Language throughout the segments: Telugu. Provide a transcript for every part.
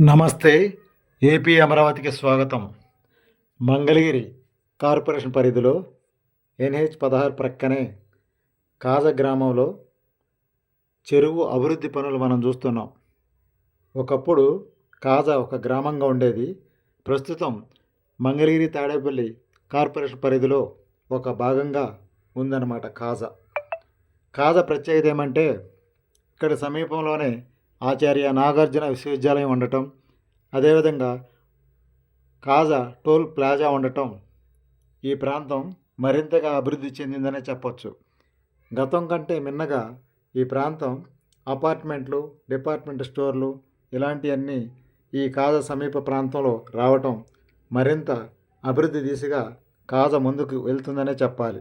నమస్తే ఏపీ అమరావతికి స్వాగతం. మంగళగిరి కార్పొరేషన్ పరిధిలో ఎన్హెచ్ పదహారు ప్రక్కనే కాజ గ్రామంలో చెరువు అభివృద్ధి పనులు మనం చూస్తున్నాం. ఒకప్పుడు కాజ ఒక గ్రామంగా ఉండేది. ప్రస్తుతం మంగళగిరి తాడేపల్లి కార్పొరేషన్ పరిధిలో ఒక భాగంగా ఉందన్నమాట కాజ. కాజ ప్రత్యేకత ఏమంటే ఇక్కడ సమీపంలోనే ఆచార్య నాగార్జున విశ్వవిద్యాలయం ఉండటం అదేవిధంగా కాజా టోల్ ప్లాజా ఉండటం ఈ ప్రాంతం మరింతగా అభివృద్ధి చెందిందనే చెప్పొచ్చు. గతం కంటే మిన్నగా ఈ ప్రాంతం అపార్ట్మెంట్లు డిపార్ట్మెంట్ స్టోర్లు ఇలాంటివన్నీ ఈ కాజా సమీప ప్రాంతంలో రావటం మరింత అభివృద్ధి దిశగా కాజ ముందుకు వెళ్తుందనే చెప్పాలి.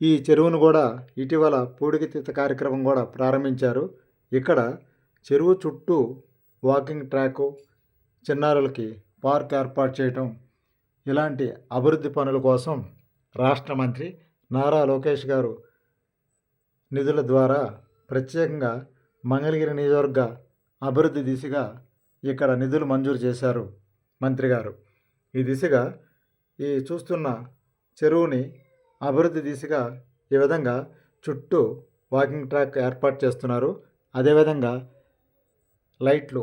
ఈ చెరువును కూడా ఇటీవల పూడికతీత కార్యక్రమం కూడా ప్రారంభించారు. ఇక్కడ చెరువు చుట్టూ వాకింగ్ ట్రాకు చిన్నారులకి పార్క్ ఏర్పాటు చేయటం ఇలాంటి అభివృద్ధి పనుల కోసం రాష్ట్ర మంత్రి నారా లోకేష్ గారు నిధుల ద్వారా ప్రత్యేకంగా మంగళగిరి నియోజకవర్గ అభివృద్ధి దిశగా ఇక్కడ నిధులు మంజూరు చేశారు మంత్రి గారు. ఈ దిశగా ఈ చూస్తున్న చెరువుని అభివృద్ధి దిశగా ఈ విధంగా చుట్టూ వాకింగ్ ట్రాక్ ఏర్పాటు చేస్తున్నారు. అదేవిధంగా లైట్లు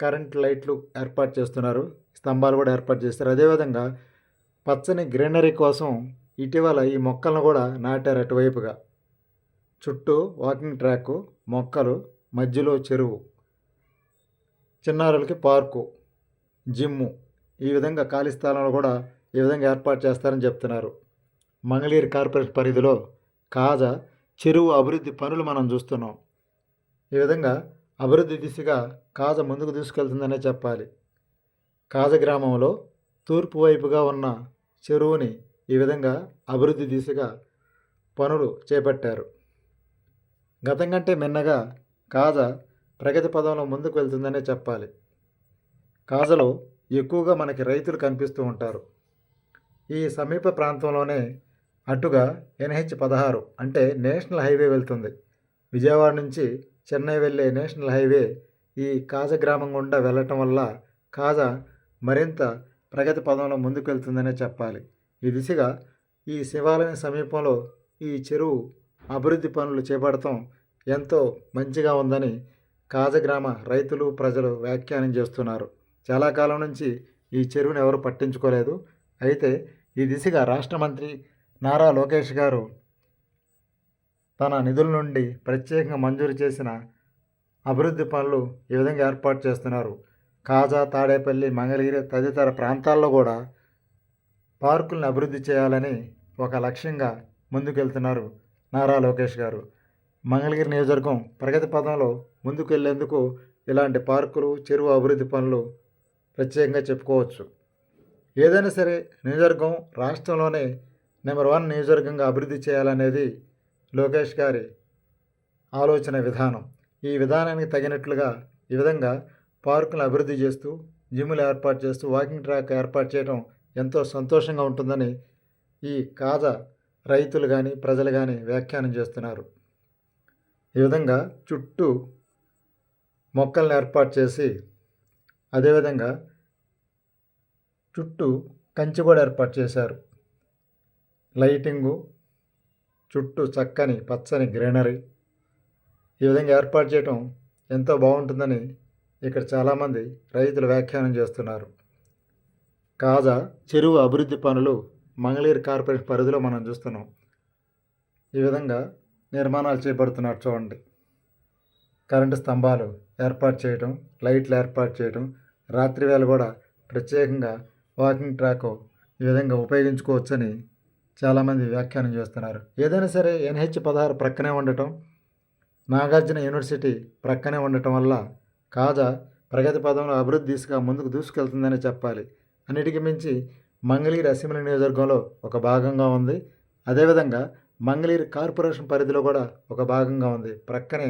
కరెంట్ లైట్లు ఏర్పాటు చేస్తున్నారు. స్తంభాలు కూడా ఏర్పాటు చేస్తారు అదేవిధంగా పచ్చని గ్రీనరీ కోసం ఇటీవల ఈ మొక్కలను కూడా నాటారు అటువైపుగా. చుట్టూ వాకింగ్ ట్రాక్ మొక్కలు మధ్యలో చెరువు చిన్నారులకి పార్కు జిమ్ము ఈ విధంగా ఖాళీ స్థలంలో కూడా ఈ విధంగా ఏర్పాటు చేస్తారని చెప్తున్నారు. మంగళగిరి కార్పొరేట్ పరిధిలో కాజా చెరువు అభివృద్ధి పనులు మనం చూస్తున్నాం. ఈ విధంగా అభివృద్ధి దిశగా కాజ ముందుకు తీసుకెళ్తుందనే చెప్పాలి. కాజ గ్రామంలో తూర్పు వైపుగా ఉన్న చెరువుని ఈ విధంగా అభివృద్ధి దిశగా పనులు చేపట్టారు. గతం కంటే మిన్నగా కాజ ప్రగతి పదంలో ముందుకు వెళ్తుందనే చెప్పాలి. కాజలో ఎక్కువగా మనకి రైతులు కనిపిస్తూ ఉంటారు. ఈ సమీప ప్రాంతంలోనే అటుగా ఎన్హెచ్ పదహారు అంటే నేషనల్ హైవే వెళ్తుంది. విజయవాడ నుంచి చెన్నై వెళ్ళే నేషనల్ హైవే ఈ కాజ గ్రామం గుండా వెళ్ళటం వల్ల కాజ మరింత ప్రగతి పదంలో ముందుకెళ్తుందనే చెప్పాలి. ఈ దిశగా ఈ శివాలయం సమీపంలో ఈ చెరువు అభివృద్ధి పనులు చేపడటం ఎంతో మంచిగా ఉందని కాజగ్రామ రైతులు ప్రజలు వ్యాఖ్యానం చేస్తున్నారు. చాలా కాలం నుంచి ఈ చెరువును ఎవరు పట్టించుకోలేదు. అయితే ఈ దిశగా రాష్ట్ర మంత్రి నారా లోకేష్ గారు తన నిధుల నుండి ప్రత్యేకంగా మంజూరు చేసిన అభివృద్ధి పనులు ఈ విధంగా ఏర్పాటు చేస్తున్నారు. కాజా తాడేపల్లి మంగళగిరి తదితర ప్రాంతాల్లో కూడా పార్కులను అభివృద్ధి చేయాలని ఒక లక్ష్యంగా ముందుకెళ్తున్నారు నారా లోకేష్ గారు. మంగళగిరి నియోజకవర్గం ప్రగతి పదంలో ముందుకెళ్ళేందుకు ఇలాంటి పార్కులు చెరువు అభివృద్ధి పనులు ప్రత్యేకంగా చెప్పుకోవచ్చు. ఏదైనా సరే నియోజకవర్గం రాష్ట్రంలోనే నెంబర్ వన్ నియోజకవర్గంగా అభివృద్ధి చేయాలనేది లోకేష్ గారి ఆలోచన విధానం. ఈ విధానానికి తగినట్లుగా ఈ విధంగా పార్కులను అభివృద్ధి చేస్తూ జిమ్లు ఏర్పాటు చేస్తూ వాకింగ్ ట్రాక్ ఏర్పాటు చేయడం ఎంతో సంతోషంగా ఉంటుందని ఈ కాజ రైతులు కానీ ప్రజలు కానీ వ్యాఖ్యానం చేస్తున్నారు. ఈ విధంగా చుట్టూ మొక్కలను ఏర్పాటు చేసి అదేవిధంగా చుట్టూ కంచె కూడా ఏర్పాటు చేశారు. లైటింగు చుట్టూ చక్కని పచ్చని గ్రీనరీ. ఈ విధంగా ఏర్పాటు చేయటం ఎంతో బాగుంటుందని ఇక్కడ చాలామంది రైతులు వ్యాఖ్యానం చేస్తున్నారు. కాజా చెరువు అభివృద్ధి పనులు మంగళగిరి కార్పొరేషన్ పరిధిలో మనం చూస్తున్నాం. ఈ విధంగా నిర్మాణాలు చేపడుతున్నారు చూడండి. కరెంటు స్తంభాలు ఏర్పాటు చేయటం లైట్లు ఏర్పాటు చేయటం రాత్రి వేళ కూడా ప్రత్యేకంగా వాకింగ్ ట్రాక్ ఈ విధంగా ఉపయోగించుకోవచ్చని చాలామంది వ్యాఖ్యానం చేస్తున్నారు. ఏదైనా సరే ఎన్హెచ్ పదహారు ప్రక్కనే ఉండటం నాగార్జున యూనివర్సిటీ ప్రక్కనే ఉండటం వల్ల కాజా ప్రగతి పదంలో అభివృద్ధి దిశగా ముందుకు దూసుకెళ్తుందని చెప్పాలి. అన్నిటికీ మించి మంగళగిరి అసెంబ్లీ నియోజకవర్గంలో ఒక భాగంగా ఉంది. అదేవిధంగా మంగళగిరి కార్పొరేషన్ పరిధిలో కూడా ఒక భాగంగా ఉంది. ప్రక్కనే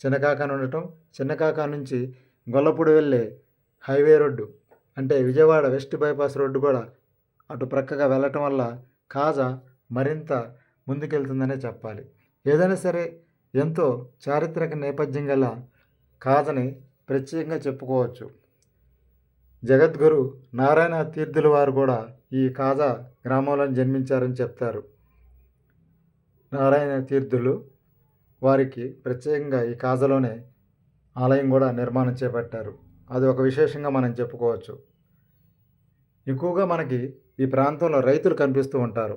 చిన్నకాకాని ఉండటం చిన్నకాకా నుంచి గొల్లపూడి వెళ్ళే హైవే రోడ్డు అంటే విజయవాడ వెస్ట్ బైపాస్ రోడ్డు కూడా అటు ప్రక్కగా వెళ్ళటం వల్ల కాజా మరింత ముందుకెళ్తుందనే చెప్పాలి. ఏదైనా సరే ఎంతో చారిత్రక నేపథ్యం గల కాజని ప్రత్యేకంగా చెప్పుకోవచ్చు. జగద్గురు నారాయణ తీర్థుల వారు కూడా ఈ కాజా గ్రామంలో జన్మించారని చెప్తారు. నారాయణ తీర్థులు వారికి ప్రత్యేకంగా ఈ కాజలోనే ఆలయం కూడా నిర్మాణం చేపట్టారు. అది ఒక విశేషంగా మనం చెప్పుకోవచ్చు. ఎక్కువగా మనకి ఈ ప్రాంతంలో రైతులు కనిపిస్తూ ఉంటారు.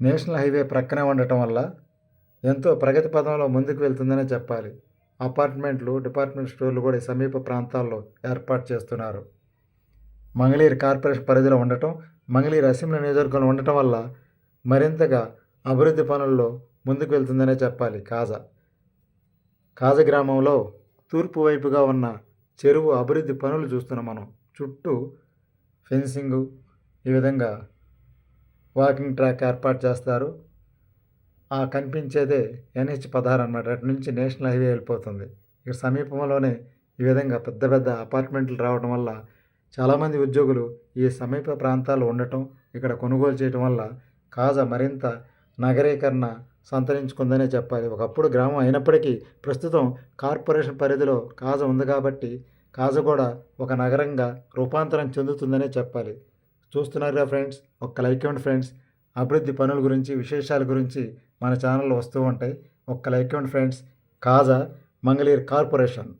నేషనల్ హైవే ప్రక్కనే ఉండటం వల్ల ఎంతో ప్రగతి పదంలో ముందుకు వెళ్తుందనే చెప్పాలి. అపార్ట్మెంట్లు డిపార్ట్మెంట్ స్టోర్లు కూడా సమీప ప్రాంతాల్లో ఏర్పాటు చేస్తున్నారు. మంగళీరు కార్పొరేషన్ పరిధిలో ఉండటం మంగళీరు అసెంబ్లీ నియోజకవర్గంలో ఉండటం వల్ల మరింతగా అభివృద్ధి పనుల్లో ముందుకు వెళ్తుందనే చెప్పాలి కాజా. కాజ గ్రామంలో తూర్పు వైపుగా ఉన్న చెరువు అభివృద్ధి పనులు చూస్తున్నాం మనం. చుట్టూ ఫెన్సింగు ఈ విధంగా వాకింగ్ ట్రాక్ ఏర్పాటు చేస్తారు. ఆ కనిపించేదే ఎన్హెచ్ పదహారు అనమాట అటు నుంచి నేషనల్ హైవే వెళ్ళిపోతుంది. ఇక్కడ సమీపంలోనే ఈ విధంగా పెద్ద పెద్ద అపార్ట్మెంట్లు రావడం వల్ల చాలామంది ఉద్యోగులు ఈ సమీప ప్రాంతాల్లో ఉండటం ఇక్కడ కొనుగోలు చేయటం వల్ల కాజా మరింత నగరీకరణ సంతరించుకుందనే చెప్పాలి. ఒకప్పుడు గ్రామం అయినప్పటికీ ప్రస్తుతం కార్పొరేషన్ పరిధిలో కాజ ఉంది కాబట్టి కాజగూడ కూడా ఒక నగరంగా రూపాంతరం చెందుతుందనే చెప్పాలి. చూస్తున్నారుగా ఫ్రెండ్స్? ఒక్క లైక్ ఇవ్వండి ఫ్రెండ్స్. అభివృద్ధి పనుల గురించి విశేషాల గురించి మన ఛానల్లో వస్తూ ఉంటాయి. ఒక్క లైక్ ఇవ్వండి ఫ్రెండ్స్. కాజా మంగళీర్ కార్పొరేషన్.